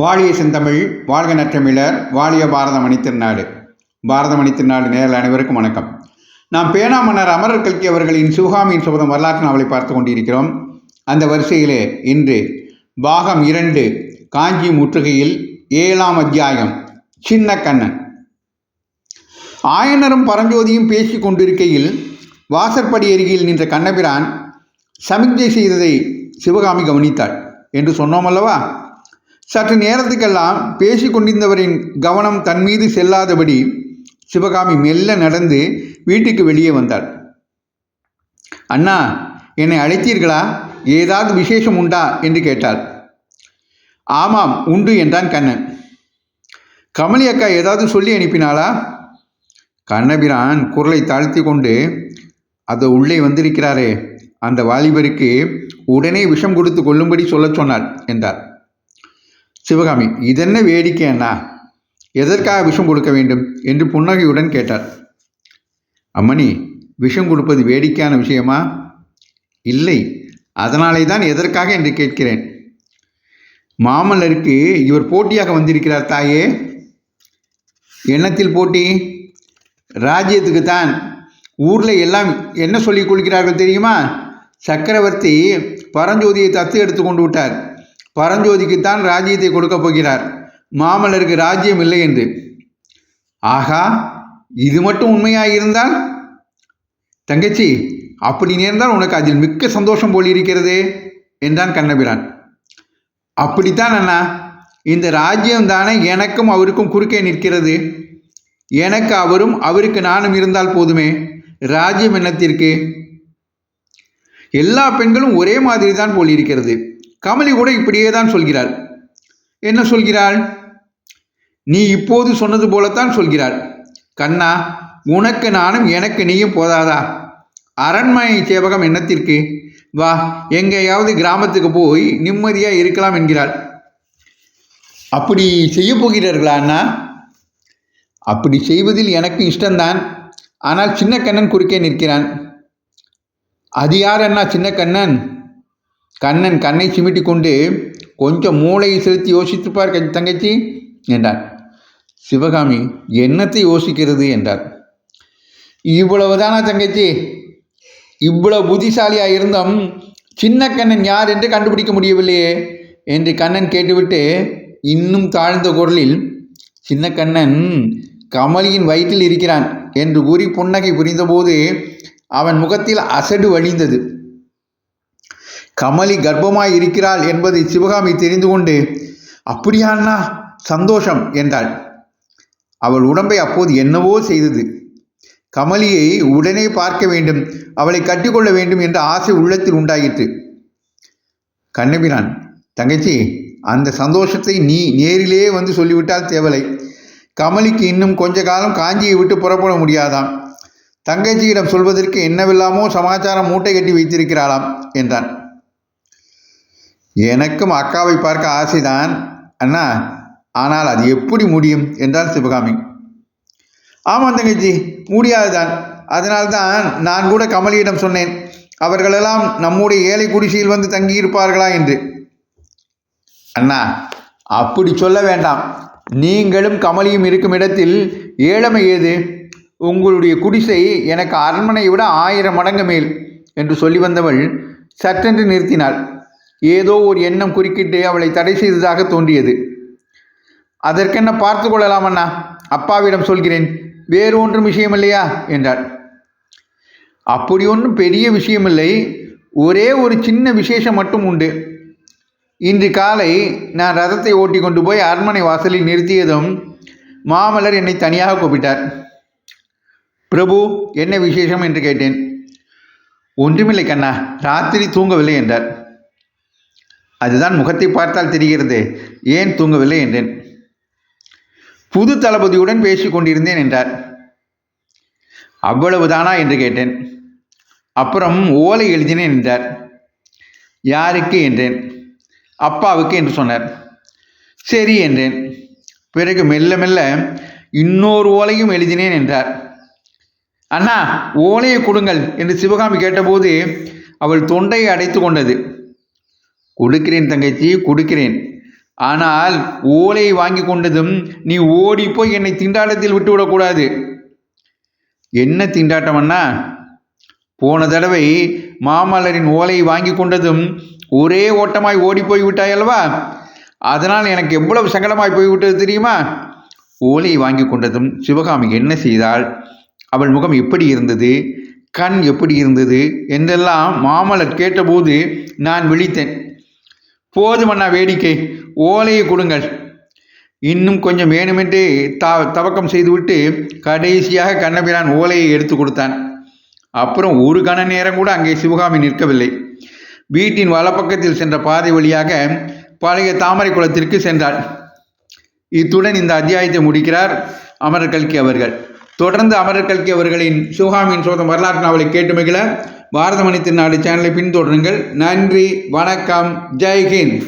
வாழிய செந்தமிழ் வாழ்க நற்றமிழர் வாழிய பாரத மணித்திருநாடு பாரத மணித்திருநாடு நேரில் அனைவருக்கும் வணக்கம். நாம் பேனா மன்னர் அமரர் கல்கி அவர்களின் சிவகாமியின் சபதம் வரலாற்று நாவலை பார்த்து கொண்டிருக்கிறோம். அந்த வரிசையிலே இன்று பாகம் இரண்டு காஞ்சி முற்றுகையில் ஏழாம் அத்தியாயம் சின்ன கண்ணன். ஆயனரும் பரஞ்சோதியும் பேசி கொண்டிருக்கையில் வாசற்படி அருகில் நின்ற கண்ணபிரான் சமிக்ஞை செய்ததை சிவகாமி கவனித்தாள். என்று சொன்னோம் அல்லவா சற்று நேரத்துக்கெல்லாம் பேசி கொண்டிருந்தவரின் கவனம் தன் மீது செல்லாதபடி சிவகாமி மெல்ல நடந்து வீட்டுக்கு வெளியே வந்தாள். அண்ணா என்னை அழைத்தீர்களா? ஏதாவது விசேஷம் உண்டா? என்று கேட்டாள். ஆமாம் உண்டு என்றான் கண்ணன். கமலி அக்கா ஏதாவது சொல்லி அனுப்பினாளா? கண்ணபிரான் குரலை தாழ்த்தி கொண்டு அது உள்ளே வந்திருக்கிறாரே அந்த வாலிபருக்கு உடனே விஷம் கொடுத்து கொள்ளும்படி சொல்லச் சொன்னார் என்றார் சிவகாமி இதென்ன வேடிக்கை அண்ணா? எதற்காக விஷம் கொடுக்க வேண்டும்? என்று புன்னகையுடன் கேட்டார் அம்மணி விஷம் கொடுப்பது வேடிக்கையான விஷயமா? இல்லை அதனாலே தான் எதற்காக? என்று கேட்கிறேன். மாமல்லருக்கு இவர் போட்டியாக வந்திருக்கிறார் தாயே. எண்ணத்தில் போட்டி? ராஜ்யத்துக்கு தான் ஊரில் எல்லாம் என்ன சொல்லிக் கொள்கிறார்கள் தெரியுமா? சக்கரவர்த்தி பரஞ்சோதியை தத்து எடுத்து கொண்டு விட்டார். பரஞ்சோதிக்குத்தான் ராஜ்யத்தை கொடுக்கப் போகிறார். மாமல்லருக்கு ராஜ்யம் இல்லை என்று. ஆகா இது மட்டும் உண்மையாக இருந்தால் தங்கச்சி அப்படி நேர்ந்தால் உனக்கு அதில் மிக்க சந்தோஷம் போல் இருக்கிறதே என்றான் கண்ணபிரான். அப்படித்தான் அண்ணா இந்த ராஜ்யம் தானே எனக்கும் அவருக்கும் குறுக்கே நிற்கிறது. எனக்கு அவரும் அவருக்கு நானும் இருந்தால் போதுமே ராஜ்யம் என்னத்திற்கு? எல்லா பெண்களும் ஒரே மாதிரி தான் போல் இருக்கிறது. கமலி கூட இப்படியே தான் சொல்கிறாள். என்ன சொல்கிறாள்? நீ இப்போது சொன்னது போலத்தான் சொல்கிறாள். கண்ணா உனக்கு நானும் எனக்கு நீயும் போதாதா? அரண்மனை சேவகம் என்னத்திற்கு? வா எங்கேயாவது கிராமத்துக்கு போய் நிம்மதியாக இருக்கலாம் என்கிறாள். அப்படி செய்ய போகிறீர்களா அண்ணா? அப்படி செய்வதில் எனக்கு இஷ்டம்தான். ஆனால் சின்ன கண்ணன் குறுக்கே நிற்கிறான். அது யார் அண்ணா சின்ன கண்ணன் கண்ணன் கண்ணை சிமிட்டி கொண்டு கொஞ்சம் மூளையை செலுத்தி யோசித்துப்பார் தங்கச்சி என்றான். சிவகாமி என்னத்தை யோசிக்கிறது? என்றார். இவ்வளவுதானா தங்கச்சி? இவ்வளவு புத்திசாலியாக இருந்தும் சின்ன கண்ணன் யார் என்று கண்டுபிடிக்க முடியவில்லையே? என்று கண்ணன் கேட்டுவிட்டு இன்னும் தாழ்ந்த குரலில் சின்ன கண்ணன் கமலியின் வயிற்றில் இருக்கிறான் என்று கூறி புன்னகை புரிந்தபோது அவன் முகத்தில் அசடு வழிந்தது. கமலி கர்ப்பமாய் இருக்கிறாள் என்பதை சிவகாமி தெரிந்து கொண்டு அப்படியா சந்தோஷம் என்றாள். அவள் உடம்பை அப்போது என்னவோ செய்தது. கமலியை உடனே பார்க்க வேண்டும் அவளை கட்டிக்கொள்ள வேண்டும் என்ற ஆசை உள்ளத்தில் உண்டாயிற்று. கண்ணபிரான் தங்கச்சி அந்த சந்தோஷத்தை நீ நேரிலே வந்து சொல்லிவிட்டால் தேவலை. கமலிக்கு இன்னும் கொஞ்ச காலம் காஞ்சியை விட்டு புறப்பட முடியாதாம். தங்கச்சியிடம் சொல்வதற்கு என்னவெல்லாமோ சமாச்சாரம் மூட்டை கட்டி வைத்திருக்கிறாளாம் என்றான். எனக்கும் அக்காவை பார்க்க ஆசைதான். அண்ணா ஆனால் அது எப்படி முடியும் என்றார் சிவகாமி. ஆமாம் தங்கச்சி முடியாதுதான். அதனால்தான் நான் கூட கமலியிடம் சொன்னேன். அவர்களெல்லாம் நம்முடைய ஏழை குடிசையில் வந்து தங்கியிருப்பார்களா என்று. அண்ணா அப்படி சொல்ல வேண்டாம். நீங்களும் கமலியும் இருக்கும் இடத்தில் ஏழமை ஏது? உங்களுடைய குடிசை எனக்கு அரண்மனையை விட ஆயிரம் மடங்கு மேல் என்று சொல்லி வந்தவள் சட்டென்று நிறுத்தினாள். ஏதோ ஒரு எண்ணம் குறுக்கிட்டு அவளை தடை செய்ததாக தோன்றியது. அதற்கென்ன பார்த்து கொள்ளலாம் அண்ணா அப்பாவிடம் சொல்கிறேன் வேறு ஒன்றும் விஷயமில்லையா? என்றாள். அப்படி ஒன்றும் பெரிய விஷயமில்லை ஒரே ஒரு சின்ன விசேஷம் மட்டும் உண்டு. இன்று காலை நான் ரதத்தை ஓட்டி கொண்டு போய் அரண்மனை வாசலில் நிறுத்தியதும் மாமல்லர் என்னை தனியாக கூப்பிட்டார். பிரபு என்ன விசேஷம்? என்று கேட்டேன். ஒன்றுமில்லை கண்ணா ராத்திரி தூங்கவில்லை என்றார். அதுதான் முகத்தை பார்த்தால் தெரிகிறது. ஏன் தூங்கவில்லை என்றேன். புது தளபதியுடன் பேசிக் கொண்டிருந்தேன் என்றார். அவ்வளவுதானா என்று கேட்டேன். அப்புறம் ஓலை எழுதினேன் என்றார். யாருக்கு என்றேன். அப்பாவுக்கு என்று சொன்னார். சரி என்றேன். பிறகு மெல்ல மெல்ல இன்னொரு ஓலையும் எழுதினேன் என்றார். அண்ணா ஓலையை கொடுங்கள் என்று சிவகாமி கேட்டபோது அவள் தொண்டையை அடைத்து கொண்டது. கொடுக்கிறேன் தங்கச்சி கொடுக்கிறேன். ஆனால் ஓலையை வாங்கி கொண்டதும் நீ ஓடி போய் என்னை திண்டாட்டத்தில் விட்டு விடக்கூடாது. என்ன திண்டாட்டம்னா போன தடவை மாமல்லரின் ஓலையை வாங்கி கொண்டதும் ஒரே ஓட்டமாய் ஓடி போய் விட்டாய் அல்லவா? அதனால் எனக்கு எவ்வளவு சங்கடமாய் போய்விட்டது தெரியுமா? ஓலையை வாங்கி கொண்டதும் சிவகாமி என்ன செய்தாள்? அவள் முகம் எப்படி இருந்தது? கண் எப்படி இருந்தது? என்றெல்லாம் மாமல்லர் கேட்டபோது நான் விழித்தேன். போதுமண்ணா வேடிக்கை. ஓலையை கொடுங்கள். இன்னும் கொஞ்சம் வேணுமென்றே த தவக்கம் செய்துவிட்டு கடைசியாக கண்ணபிரான் ஓலையை எடுத்து கொடுத்தான். அப்புறம் ஒரு கண நேரம் கூட அங்கே சிவகாமி நிற்கவில்லை. வீட்டின் வலப்பக்கத்தில் சென்ற பாதை வழியாக பழைய தாமரை குளத்திற்கு சென்றாள். இத்துடன் இந்த அத்தியாயத்தை முடிக்கிறார் அமரர் கல்கி அவர்கள். தொடர்ந்து அமரர் கல்கி அவர்களின் சிவகாமியின் சோதம் வரலாற்று நாவலை கேட்டு மகிழ பாரதமணி திருநாடு சேனலை பின்தொடருங்கள். நன்றி வணக்கம் ஜெய்ஹிந்த்